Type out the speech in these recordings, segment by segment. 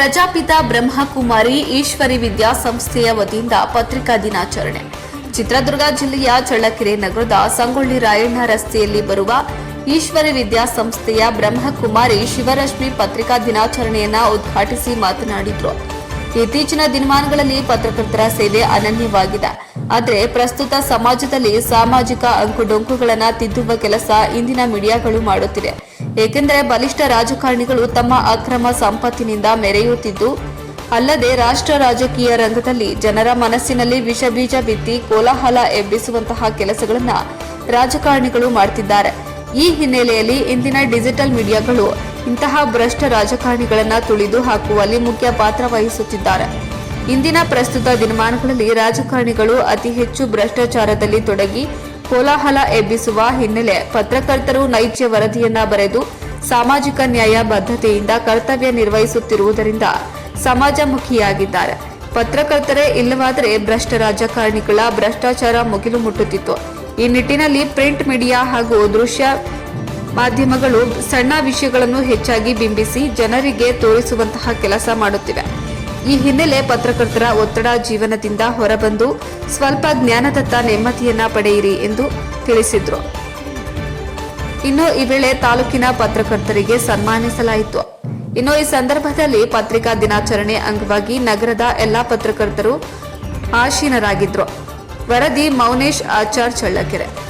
ಪ್ರಜಾಪಿತ ಬ್ರಹ್ಮಕುಮಾರಿ ಈಶ್ವರಿ ವಿದ್ಯಾಸಂಸ್ಥೆಯ ವತಿಯಿಂದ ಪತ್ರಿಕಾ ದಿನಾಚರಣೆ. ಚಿತ್ರದುರ್ಗ ಜಿಲ್ಲೆಯ ಚಳ್ಳಕೆರೆ ನಗರದ ಸಂಗೊಳ್ಳಿ ರಾಯಣ್ಣ ರಸ್ತೆಯಲ್ಲಿ ಬರುವ ಈಶ್ವರಿ ವಿದ್ಯಾಸಂಸ್ಥೆಯ ಬ್ರಹ್ಮಕುಮಾರಿ ಶಿವರಶ್ಮಿ ಪತ್ರಿಕಾ ದಿನಾಚರಣೆಯನ್ನ ಉದ್ಘಾಟಿಸಿ ಮಾತನಾಡಿದರು. ಇತ್ತೀಚಿನ ದಿನಮಾನಗಳಲ್ಲಿ ಪತ್ರಕರ್ತರ ಸೇವೆ ಅನನ್ಯವಾಗಿದೆ. ಆದರೆ ಪ್ರಸ್ತುತ ಸಮಾಜದಲ್ಲಿ ಸಾಮಾಜಿಕ ಅಂಕುಡೊಂಕುಗಳನ್ನು ತಿದ್ದುವ ಕೆಲಸ ಇಂದಿನ ಮೀಡಿಯಾಗಳು ಮಾಡುತ್ತಿದೆ ಏಕೆಂದರೆ ಬಲಿಷ್ಠ ರಾಜಕಾರಣಿಗಳು ತಮ್ಮ ಅಕ್ರಮ ಸಂಪತ್ತಿನಿಂದ ಮೆರೆಯುತ್ತಿದ್ದು, ಅಲ್ಲದೆ ರಾಷ್ಟ್ರ ರಾಜಕೀಯ ರಂಗದಲ್ಲಿ ಜನರ ಮನಸ್ಸಿನಲ್ಲಿ ವಿಷಬೀಜ ಬಿತ್ತಿ ಕೋಲಾಹಲ ಎಬ್ಬಿಸುವಂತಹ ಕೆಲಸಗಳನ್ನು ರಾಜಕಾರಣಿಗಳು ಮಾಡ್ತಿದ್ದಾರೆ. ಈ ಹಿನ್ನೆಲೆಯಲ್ಲಿ ಇಂದಿನ ಡಿಜಿಟಲ್ ಮೀಡಿಯಾಗಳು ಇಂತಹ ಭ್ರಷ್ಟ ರಾಜಕಾರಣಿಗಳನ್ನು ತುಳಿದು ಹಾಕುವಲ್ಲಿ ಮುಖ್ಯ ಪಾತ್ರ ವಹಿಸುತ್ತಿದ್ದಾರೆ. ಇಂದಿನ ಪ್ರಸ್ತುತ ದಿನಮಾನಗಳಲ್ಲಿ ರಾಜಕಾರಣಿಗಳು ಅತಿ ಹೆಚ್ಚು ಭ್ರಷ್ಟಾಚಾರದಲ್ಲಿ ತೊಡಗಿ ಕೋಲಾಹಲ ಎಬ್ಬಿಸುವ ಹಿನ್ನೆಲೆ ಪತ್ರಕರ್ತರು ನೈಜ ವರದಿಯನ್ನ ಬರೆದು ಸಾಮಾಜಿಕ ನ್ಯಾಯ ಬದ್ಧತೆಯಿಂದ ಕರ್ತವ್ಯ ನಿರ್ವಹಿಸುತ್ತಿರುವುದರಿಂದ ಸಮಾಜಮುಖಿಯಾಗಿದ್ದಾರೆ. ಪತ್ರಕರ್ತರೇ, ಇಲ್ಲವಾದರೆ ಭ್ರಷ್ಟ ರಾಜಕಾರಣಿಗಳ ಭ್ರಷ್ಟಾಚಾರ ಮುಗಿಲು ಮುಟ್ಟುತ್ತಿತ್ತು. ಈ ನಿಟ್ಟಿನಲ್ಲಿ ಪ್ರಿಂಟ್ ಮೀಡಿಯಾ ಹಾಗೂ ದೃಶ್ಯ ಮಾಧ್ಯಮಗಳು ಸಣ್ಣ ವಿಷಯಗಳನ್ನು ಹೆಚ್ಚಾಗಿ ಬಿಂಬಿಸಿ ಜನರಿಗೆ ತೋರಿಸುವಂತಹ ಕೆಲಸ ಮಾಡುತ್ತಿವೆ. ಈ ಹಿನ್ನೆಲೆ ಪತ್ರಕರ್ತರ ಒತ್ತಡ ಜೀವನದಿಂದ ಹೊರಬಂದು ಸ್ವಲ್ಪ ಜ್ಞಾನದತ್ತ ನೆಮ್ಮದಿಯನ್ನ ಪಡೆಯಿರಿ ಎಂದು ತಿಳಿಸಿದ್ರು. ಇನ್ನು ಈ ವೇಳೆ ತಾಲೂಕಿನ ಪತ್ರಕರ್ತರಿಗೆ ಸನ್ಮಾನಿಸಲಾಯಿತು. ಇನ್ನು ಈ ಸಂದರ್ಭದಲ್ಲಿ ಪತ್ರಿಕಾ ದಿನಾಚರಣೆ ಅಂಗವಾಗಿ ನಗರದ ಎಲ್ಲಾ ಪತ್ರಕರ್ತರು ಆಶೀನರಾಗಿದ್ರು. ವರದಿ ಮೌನೇಶ್ ಆಚಾರ್ ಚಳ್ಳಕೆರೆ.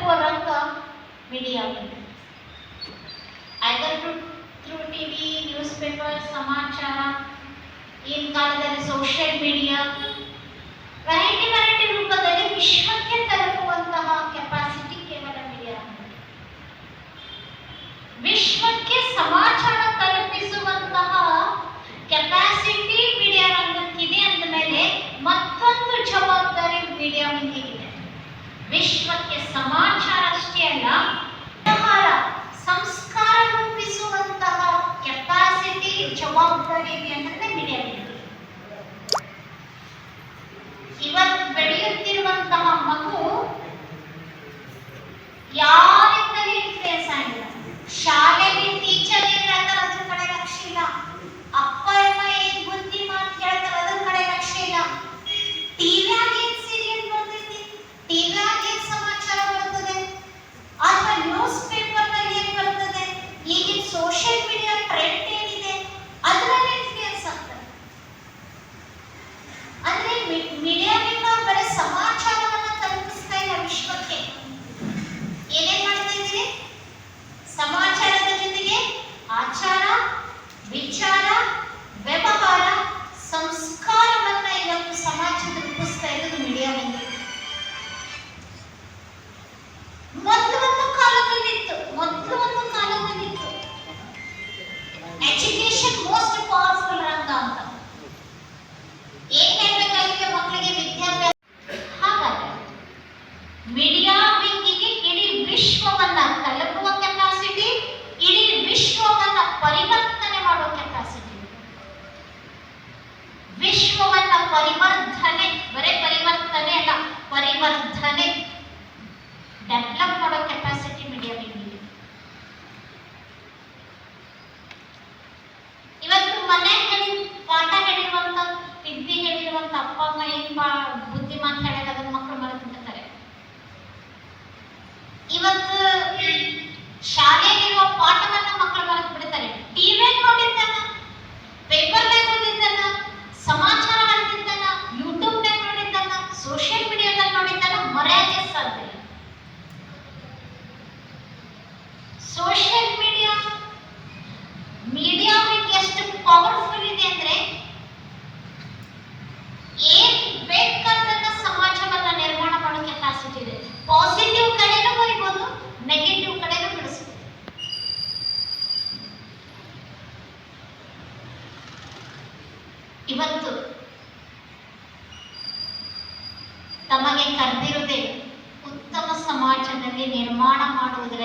ವಿಶ್ವವನ್ನ ತಲುಪುವ ರಂಗ ಮೀಡಿಯಾವಿದೆ either through TV newspaper ಸಮಾಚಾರ ಈಗಿನ ಕಾಲದಲ್ಲಿ ಸೋಷಿಯಲ್ ಮೀಡಿಯಾ ವೆರೈಟಿ ವೆರೈಟಿ ರೂಪದಲ್ಲಿ ವಿಶ್ವಕ್ಕೆ ತಲುಪುವಂತಹ ಕೆಪಾಸಿಟಿ ಕೇವಲ ಮೀಡಿಯಾ ವಿಶ್ವಕ್ಕೆ ಸಮಾಚಾರ ತಲುಪಿಸುವಂತಹ ಕೆಪಾಸಿಟಿ ಮೀಡಿಯಾ ರಂಗಕ್ಕಿದೆ ಅಂದ ಮೇಲೆ ಮತ್ತೊಂದು ಜವಾಬ್ದಾರಿ ಮೀಡಿಯಾ ಇದೆ ವಿಶ್ವಕ್ಕೆ ಸಮಾಚಾರ ಜವಾಬ್ದಾರಿ ಇದೆ ಅಂದ್ರೆ ಮೀಡಿಯಾ ಇವತ್ತು ಬೆಳೆಯುತ್ತಿರುವಂತಹ ಮಗು ಯಾರಿಂದಲೂ પરિવર્તને મળો કેપેસિટી વિશ્વવન પરિવર્તને બરે પરિવર્તને પરિવર્તને ડેવલપ ಸೋಷಿಯಲ್ ಮೀಡಿಯಾ ಮೀಡಿಯಾ ಎಷ್ಟು ಪವರ್ಫುಲ್ ಇದೆ ಅಂದ್ರೆ ಏನ್ ಬೇಕಾದ ಸಮಾಜವನ್ನ ನಿರ್ಮಾಣ ಮಾಡೋ ಕೆಪಾಸಿಟಿ ಇದೆ. ಪಾಸಿಟಿವ್ ಕಡೆನೂ ಬರಿಬಹುದು ನೆಗೆಟಿವ್ ಕಡೆನೂ ಬಿಡಿಸ್ಬೋದು. ಇವತ್ತು ತಮಗೆ ಕರೆದಿರುವುದೇ ಉತ್ತಮ ಸಮಾಜದಲ್ಲಿ ನಿರ್ಮಾಣ ಮಾಡುವುದರಲ್ಲಿ